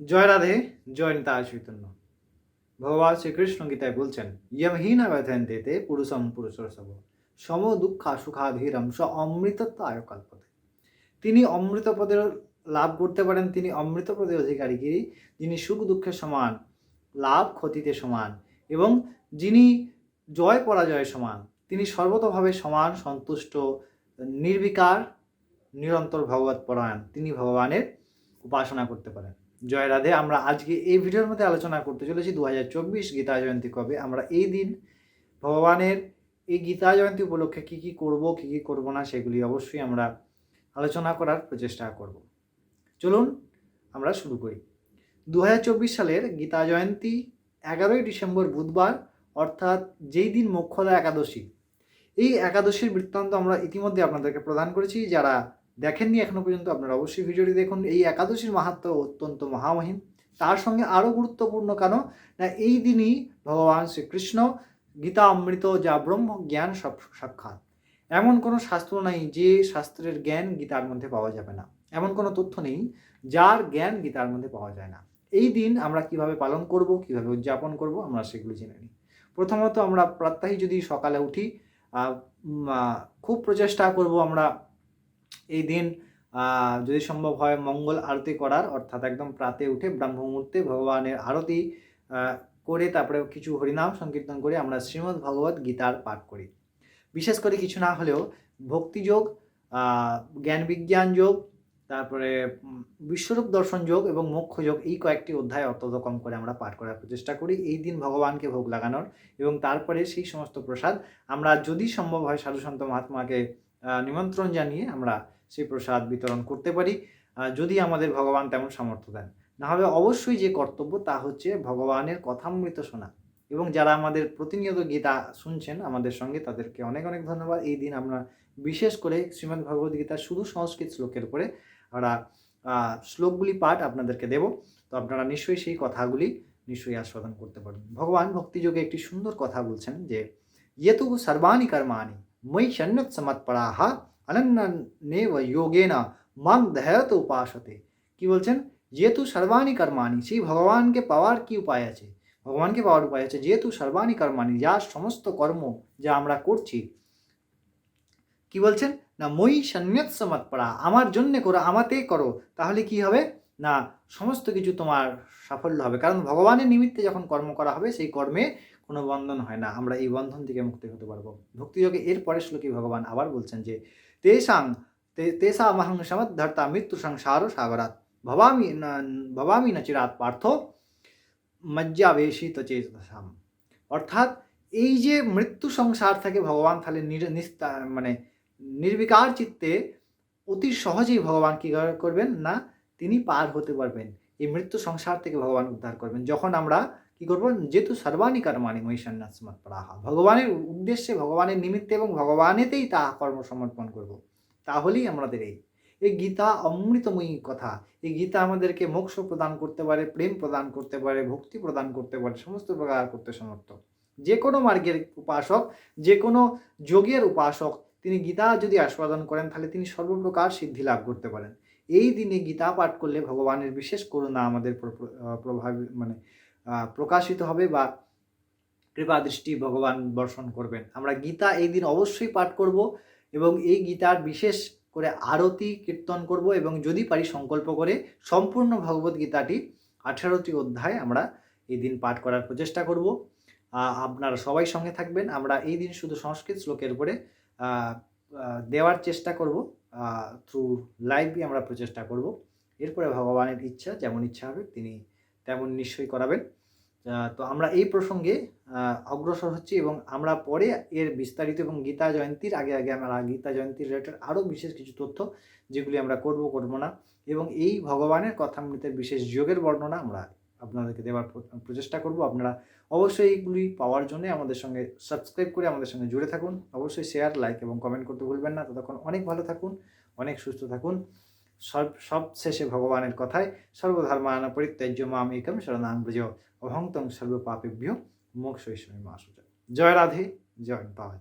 জয় রাধে, জয় নিতা চৈতন্য। ভগবান শ্রীকৃষ্ণ গীতায় বলছেন ইয়মহীন ব্যথয়ন্তে তে পুরুষম পুরুষর সব। সম দুঃখা সুখাধীরম স অমৃতত্বায় কল্পতে। তিনি অমৃত পদের লাভ করতে পারেন, তিনি অমৃত পদের অধিকারী যিনি সুখ দুঃখের সমান, লাভ ক্ষতিতে সমান, এবং যিনি জয় পরাজয় সমান, তিনি সর্বতভাবে সমান, সন্তুষ্ট, নির্বিকার, নিরন্তর ভগবত পরায়ণ। তিনি ভগবানের উপাসনা করতে পারেন। জয় রাধে। আমরা আজকে এই ভিডিওর মধ্যে আলোচনা করতে চলেছি দু হাজার চব্বিশ গীতা জয়ন্তী কবে। আমরা এই দিন ভগবানের এই গীতা জয়ন্তী উপলক্ষে কী কী করব, কী কী করব না, সেগুলি অবশ্যই আমরা আলোচনা করার প্রচেষ্টা করব। চলুন আমরা শুরু করি। দু হাজার চব্বিশ সালের গীতা জয়ন্তী এগারোই ডিসেম্বর বুধবার, অর্থাৎ যেই দিন মোক্ষদা একাদশী, এই একাদশীর বৃত্তান্ত আমরা ইতিমধ্যে আপনাদেরকে প্রদান করেছি। যারা দেখেননি এখনও পর্যন্ত আপনারা অবশ্যই ভিডিওটি দেখুন। এই একাদশীর মাহাত্ম অত্যন্ত মহামহিম। তার সঙ্গে আরও গুরুত্বপূর্ণ কেন? না, এই দিনই ভগবান শ্রীকৃষ্ণ গীতা অমৃত যা ব্রহ্ম জ্ঞান সব সাক্ষাৎ। এমন কোনো শাস্ত্র নাই যে শাস্ত্রের জ্ঞান গীতার মধ্যে পাওয়া যাবে না। এমন কোনো তথ্য নেই যার জ্ঞান গীতার মধ্যে পাওয়া যায় না। এই দিন আমরা কীভাবে পালন করব, কীভাবে উদযাপন করব, আমরা সেগুলো জেনে নিই। প্রথমত আমরা প্রাত্যহিক যদি সকালে উঠি খুব প্রচেষ্টা করব আমরা এই দিন যদি সম্ভব হয় মঙ্গল আরতি করার অর্থাৎ একদম প্রাতে উঠে ব্রাহ্ম মুহূর্তে ভগবানের আরতি করে তারপরে কিছু হরিনাম সংকীর্তন করে আমরা শ্রীমদ্ ভগবত গীতার পাঠ করি। বিশেষ করে কিছু না হলেও ভক্তিযোগ জ্ঞান বিজ্ঞান যোগ তারপরে বিশ্বরূপ দর্শন যোগ এবং মোক্ষ যোগ এই কয়েকটি অধ্যায় অত্যন্ত কম করে আমরা পাঠ করার প্রচেষ্টা করি। এই দিন ভগবানকে ভোগ লাগানোর এবং তারপরে সেই সমস্ত প্রসাদ আমরা যদি সম্ভব হয় সাধুসন্ত মহাত্মাকে আহ, নিমন্ত্রণ জানিয়ে আমরা সেই প্রসাদ বিতরণ করতে পারি যদি আমাদের ভগবান তেমন সামর্থ্য দেন। না হলে অবশ্যই যে কর্তব্য তা হচ্ছে ভগবানের কথামৃত শোনা এবং যারা আমাদের প্রতিনিয়ত গীতা শুনছেন আমাদের সঙ্গে, তাদেরকে অনেক অনেক ধন্যবাদ। এই দিন আমরা বিশেষ করে শ্রীমদ্ ভগবদ গীতা শুধু সংস্কৃত শ্লোকের উপরে আমরা শ্লোকগুলি পাঠ আপনাদেরকে দেব। তো আপনারা নিশ্চয়ই সেই কথাগুলি নিশ্চয়ই আস্বাদন করতে পারবেন। ভগবান ভক্তিযোগে একটি সুন্দর কথা বলছেন যে, ইয়েতু সর্বাণি কর্মাণি। মই সন্ন্যত সমৎপরাহা অনন্যনেব যোগেনা মাং দেহত উপাসতে কি বলছেন যেহেতু সর্বাণি কর্মাণি সেই ভগবানকে পাওয়ার কি উপায় আছে ভগবানকে পাওয়ার উপায় আছে যেহেতু সর্বাণি কর্মাণি যা সমস্ত কর্ম যা আমরা করছি কি বলছেন না মই সন্ন্যত সমৎপরা আমার জন্যে করো আমাতেই করো তাহলে কি হবে না সমস্ত কিছু তোমার সাফল্য হবে কারণ ভগবানের নিমিত্তে যখন কর্ম করা হবে সেই কর্মে কোনো বন্ধন হয় না, আমরা এই বন্ধন থেকে মুক্তি হতে পারব। ভক্তিযোগে এর পরের শ্লোকে ভগবান আবার বলছেন যে তেষাং তে- তেষা মহং সমদ্ধর্তা মৃত্যু সংসার সাগরাত ভবামি ভবামি ন চিরাত পার্থ মজ্জাবেশিত চেতসাম। অর্থাৎ এই যে মৃত্যু সংসার থেকে ভগবান তাহলে মানে নির্বিকার চিত্তে অতি সহজেই ভগবান কী করবেন না, তিনি পার হতে পারবেন। এই মৃত্যু সংসার থেকে ভগবান উদ্ধার করবেন। যখন আমরা কি করব? যেহেতু সর্বাণী কর্মাণি মহিষান্নাসমত পড়াহা। ভগবানের উদ্দেশ্যে ভগবানের নিমিত্তে এবং ভগবানেতেই তা কর্ম সমর্পণ করব। তাহলেই আমাদের এই এই গীতা অমৃতময়ী কথা। এই গীতা আমাদেরকে মোক্ষ প্রদান করতে পারে, প্রেম প্রদান করতে পারে, ভক্তি প্রদান করতে পারে, সমস্ত প্রকার করতে সমর্থ। যে কোনো মার্গের উপাসক, যে কোনো যোগের উপাসক, তিনি গীতা যদি আস্বাদন করেন, তাহলে তিনি সর্বপ্রকার সিদ্ধি লাভ করতে পারেন। এই দিনে গীতা পাঠ করলে ভগবানের বিশেষ করুণা আমাদের প্র- প্র- মানে প্রকাশিত হবে বা কৃপা দৃষ্টি ভগবান বর্ষণ করবেন। আমরা গীতা এই দিন অবশ্যই পাঠ করব এবং এই গীতার বিশেষ করে আরতি, কীর্তন করব এবং যদি পারি সংকল্প করে সম্পূর্ণ ভগবত গীতাটি আঠেরোটি অধ্যায় আমরা এই দিন পাঠ করার প্রচেষ্টা করব। আপনারা সবাই সঙ্গে থাকবেন। আমরা এই দিন শুধু সংস্কৃত শ্লোকের উপরে দেওয়ার চেষ্টা করব। থ্রু লাইভই আমরা প্রচেষ্টা করব। এরপরে ভগবানের ইচ্ছা, যেমন ইচ্ছা হবে, তিনি তেমন নিশ্চয়ই করাবেন। তো আমরা এই প্রসঙ্গে অগ্রসর হচ্ছি এবং আমরা পরে এর বিস্তারিত এবং গীতা জয়ন্তীর আগে আগে আমরা গীতা জয়ন্তীর রিলেটেড আরও বিশেষ কিছু তথ্য যেগুলি আমরা করব করব না। এবং এই ভগবানের কথামৃতের বিশেষ যোগের বর্ণনা আমরা আপনাদেরকে দেওয়ার প্রচেষ্টা করব। আপনারা অবশ্যই এইগুলি পাওয়ার জন্য আমাদের সঙ্গে সাবস্ক্রাইব করে আমাদের সঙ্গে জুড়ে থাকুন। অবশ্যই শেয়ার লাইক এবং কমেন্ট করতে ভুলবেন না। ততক্ষণ অনেক ভালো থাকুন, অনেক সুস্থ থাকুন। সব সব শেষে ভগবানের কথায় সর্বধর্মায়ণ পরিত্যাজ্য মাম একম শরণাং ব্রজ অহংতং সর্বপাপেভ্য মোক্ষ ঈশ্বরী মা জয় রাধে, জয় পাওয়া